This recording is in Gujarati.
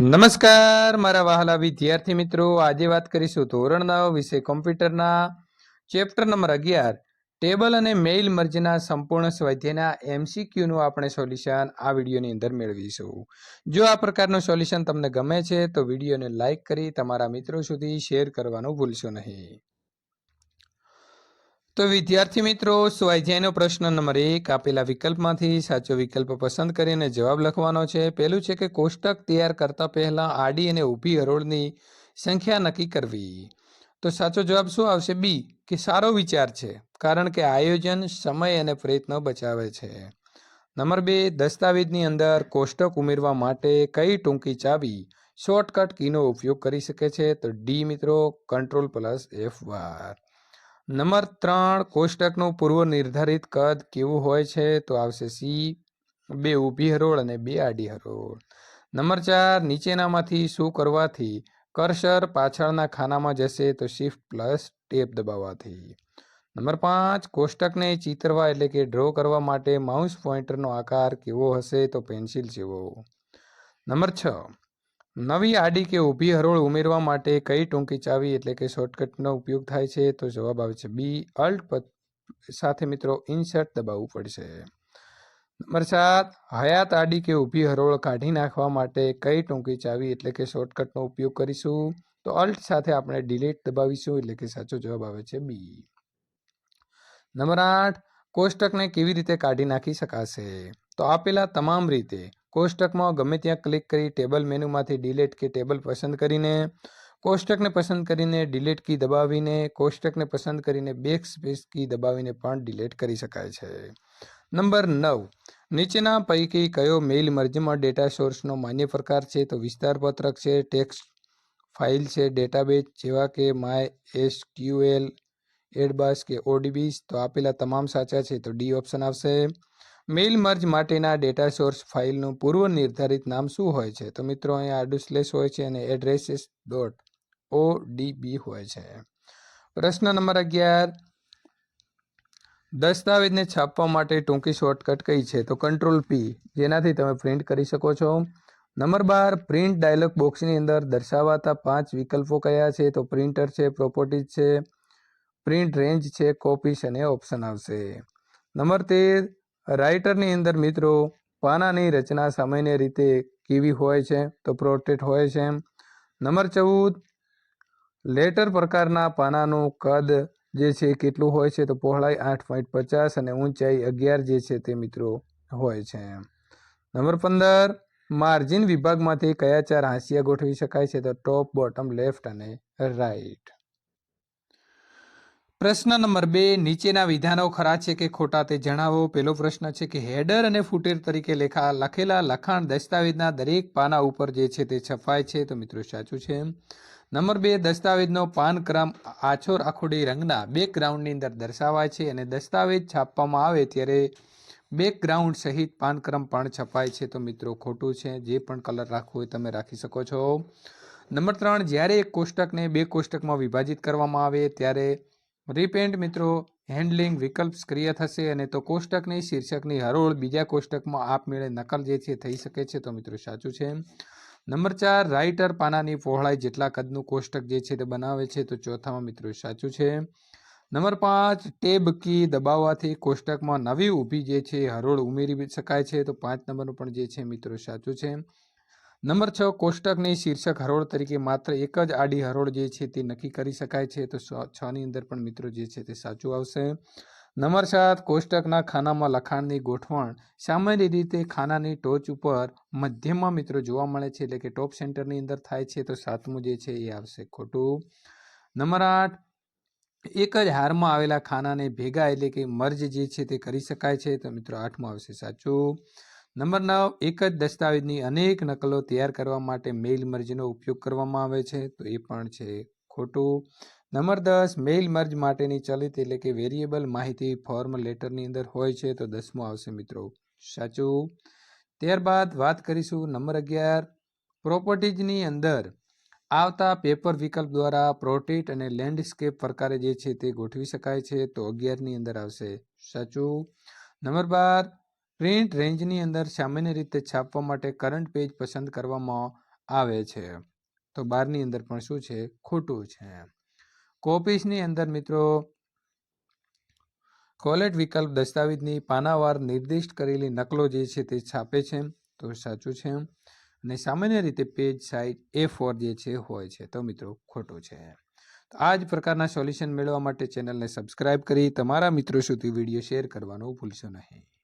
નમસ્કાર, મારા વહાલા વિદ્યાર્થી મિત્રો. આજે વાત કરીશું ધોરણ નવ વિષય કોમ્પ્યુટરના ચેપ્ટર નંબર અગિયાર, ટેબલ અને મેઇલ મર્જના સંપૂર્ણ સ્વાધ્યાયના એમસીક્યુનું આપણે સોલ્યુશન આ વિડીયોની અંદર મેળવીશું. જો આ પ્રકારનું સોલ્યુશન તમને ગમે છે, તો વિડીયોને લાઇક કરી તમારા મિત્રો સુધી શેર કરવાનું ભૂલશો નહીં. તો વિદ્યાર્થી મિત્રો, સ્વાધ્યાયનો પ્રશ્ન નંબર એક. આપેલા વિકલ્પમાંથી સાચો વિકલ્પ પસંદ કરીને જવાબ લખવાનો છે. પહેલું છે કે કોષ્ટક તૈયાર કરતા પહેલા આડી અને ઊભી હરોળની સંખ્યા નક્કી કરવી. તો સાચો જવાબ શું આવશે? બી, કે સારો વિચાર છે, કારણ કે આયોજન સમય અને પ્રયત્ન બચાવે છે. નંબર બે, દસ્તાવેજની અંદર કોષ્ટક ઉમેરવા માટે કઈ ટૂંકી ચાવી શોર્ટકટ કીનો ઉપયોગ કરી શકે છે? તો ડી મિત્રો, કંટ્રોલ પ્લસ એફ બાર. નંબર ત્રણ, કોષ્ટકનું પૂર્વ નિર્ધારિત કદ કેવું હોય છે? તો આવશે સી. બે ઊભી હરોળ અને બે આડી હરોળ. નંબર ચાર, નીચેનામાંથી શું કરવાથી કર્સર પાછળના ખાનામાં જશે તો શિફ્ટ પ્લસ ટેપ દબાવવાથી. નંબર પાંચ, કોષ્ટકને ચિતરવા એટલે કે ડ્રો કરવા માટે માઉસ પોઇન્ટરનો આકાર કેવો હશે? તો પેન્સિલ જેવો. નંબર છ નવી આડી કે ઊભી હરોળ ઉમેરવા માટે કઈ ટૂંકી ચાવી એટલે કે શોર્ટકટનો ઉપયોગ થાય છે? તો જવાબ આવે છે બી, અલ્ટ સાથે મિત્રો ઇન્સર્ટ દબાવવું પડશે. નંબર સાત, હયાત આડી કે ઊભી હરોળ કાઢી નાખવા માટે કઈ ટૂંકી ચાવી એટલે કે શોર્ટકટનો ઉપયોગ કરીશું? તો અલ્ટ સાથે આપણે ડિલીટ દબાવીશું એટલે કે સાચો જવાબ આવે છે બી. નંબર આઠ, કોષ્ટકને કેવી રીતે કાઢી નાખી શકાશે? તો આપેલા તમામ રીતે કોષ્ટકમાં ગમે ત્યાં ક્લિક કરી ટેબલ મેનુમાંથી ડિલેટ કે ટેબલ પસંદ કરીને, કોષ્ટકને પસંદ કરીને ડિલેટ કી દબાવીને, કોષ્ટકને પસંદ કરીને બેક સ્પેસ કી દબાવીને પણ ડિલેટ કરી શકાય છે. નંબર નવ, નીચેના પૈકી કયો મેઇલ મર્જમાં ડેટા સોર્સનો માન્ય પ્રકાર છે તો વિસ્તાર પત્રક છે ટેક્સ્ટ ફાઇલ છે ડેટાબેઝ જેવા કે માય એસક્યુએલ એડબાસ કે ઓડીબીસ તો આપેલા તમામ સાચા છે તો ડી ઓપ્શન આવશે. મેઇલ મર્જ માટેના ડેટા સોર્સ ફાઇલનું પૂર્વ નિર્ધારિત નામ શું હોય છે? તો મિત્રો, અહીંયા આડુ સ્લેશ હોય છે અને એડ્રેસીસ ડોટ ઓ ડી હોય છે. પ્રશ્ન નંબર અગિયાર. દસ્તાવેજને છાપવા માટે ટૂંકી શોર્ટકટ કઈ છે? તો કંટ્રોલ પી જેનાથી તમે પ્રિન્ટ કરી શકો છો. નંબર બાર પ્રિન્ટ ડાયલોગ બોક્સની અંદર દર્શાવાતા પાંચ વિકલ્પો કયા છે? તો પ્રિન્ટર છે પ્રોપર્ટીઝ છે પ્રિન્ટ રેન્જ છે કોપીસ અને ઓપ્શન આવશે. નંબર તેર રાઇટરની અંદર મિત્રો પાનાની રચના સામાન્ય રીતે કેવી હોય છે? તો પ્રોટેટ હોય છે નંબર ચૌદ, લેટર પ્રકારના પાનાનું કદ જે છે કેટલું હોય છે? તો પહોળાઈ આઠ પોઈન્ટ પચાસ અને ઊંચાઈ અગિયાર જે છે તે મિત્રો હોય છે નંબર પંદર, માર્જિન વિભાગમાંથી કયા ચાર હાંસિયા ગોઠવી શકાય છે? તો ટોપ, બોટમ, લેફ્ટ અને રાઈટ પ્રશ્ન નંબર બે, નીચેના વિધાનો ખરા છે કે ખોટા તે જણાવો. પહેલો પ્રશ્ન છે કે હેડર અને ફૂટેર તરીકે લેખા લખેલા લખાણ દસ્તાવેજના દરેક પાના ઉપર જે છે તે છપાય છે. તો મિત્રો સાચું છે નંબર બે, દસ્તાવેજનો પાન ક્રમ આછો રાખોડી રંગના બેકગ્રાઉન્ડની અંદર દર્શાવાય છે અને દસ્તાવેજ છાપવામાં આવે ત્યારે બેકગ્રાઉન્ડ સહિત પાનક્રમ પણ છપાય છે. તો મિત્રો ખોટું છે. જે પણ કલર રાખવો હોય તમે રાખી શકો છો. નંબર ત્રણ, જ્યારે એક કોષ્ટકને બે કોષ્ટકમાં વિભાજિત કરવામાં આવે ત્યારે રીપેન્ટ મિત્રો, હેન્ડલિંગ વિકલ્પ સક્રિય થશે અને તો કોષ્ટકની શીર્ષકની હરોળ બીજા કોષ્ટકમાં આપમેળે નકલ જે છે થઈ શકે છે, તો મિત્રો સાચું છે. નંબર ચાર, રાઇટર પાનાની પહોળાઈ જેટલા કદનું કોષ્ટક જે છે તે બનાવે છે, તો ચોથામાં મિત્રો સાચું છે. નંબર પાંચ, ટેબ કી દબાવવાથી કોષ્ટકમાં નવી ઊભી જે છે હરોળ ઉમેરી શકાય છે, તો પાંચ નંબરનું પણ જે છે મિત્રો સાચું છે. નંબર છ, કોષ્ટકની શીર્ષક હરોળ તરીકે માત્ર એક જ આડી હરોળ જે છે તે નક્કી કરી શકાય છે. તો છ ની અંદર પણ મિત્રો જે છે તે સાચું આવશે. નંબર સાત, કોષ્ટકના ખાનામાં લખાણની ગોઠવણ. સામાન્ય રીતે ખાનાની ટોચ ઉપર મધ્યમાં મિત્રો જોવા મળે છે, એટલે કે ટોપ સેન્ટરની અંદર થાય છે. તો સાતમું જે છે એ આવશે ખોટું. નંબર આઠ, એક જ હારમાં આવેલા ખાનાને ભેગા એટલે કે મર્જ જે છે તે કરી શકાય છે. તો મિત્રો આઠમું આવશે સાચું. નંબર નવ, એક જ દસ્તાવેજની અનેક નકલો તૈયાર કરવા માટે મેઇલ મર્જનો ઉપયોગ કરવામાં આવે છે, તો એ પણ છે ખોટું. નંબર દસ, મેઇલ મર્જ માટેની ચલિત એટલે કે વેરિયેબલ માહિતી ફોર્મ લેટરની અંદર હોય છે, તો દસમું આવશે મિત્રો. સાચું. ત્યારબાદ વાત કરીશું નંબર અગિયાર, પ્રોપર્ટીઝની અંદર આવતા પેપર વિકલ્પ દ્વારા પ્રોટેટ અને લેન્ડસ્કેપ પ્રકારે જે છે તે ગોઠવી શકાય છે, તો અગિયારની અંદર આવશે. સાચું. નંબર બાર પ્રિન્ટ રેન્જની અંદર સામાન્ય રીતે છાપવા માટે કરંટ પેજ પસંદ કરવામાં આવે છે. તો બારની અંદર પણ શું છે? ખોટું છે. કોપીસની અંદર મિત્રો, કોલેટ વિકલ્પ દસ્તાવેજની પાનાવાર નિર્દિષ્ટ કરેલી નકલો જે છે તે છાપે છે. તો સાચું છે. અને સામાન્ય રીતે પેજ સાઇઝ એ ફોર જે છે હોય છે. તો મિત્રો, ખોટું છે. તો આ જ પ્રકારના સોલ્યુશન મેળવવા માટે ચેનલને સબસ્ક્રાઇબ કરી તમારા મિત્રો સુધી વીડિયો શેર કરવાનું ભૂલશો નહીં.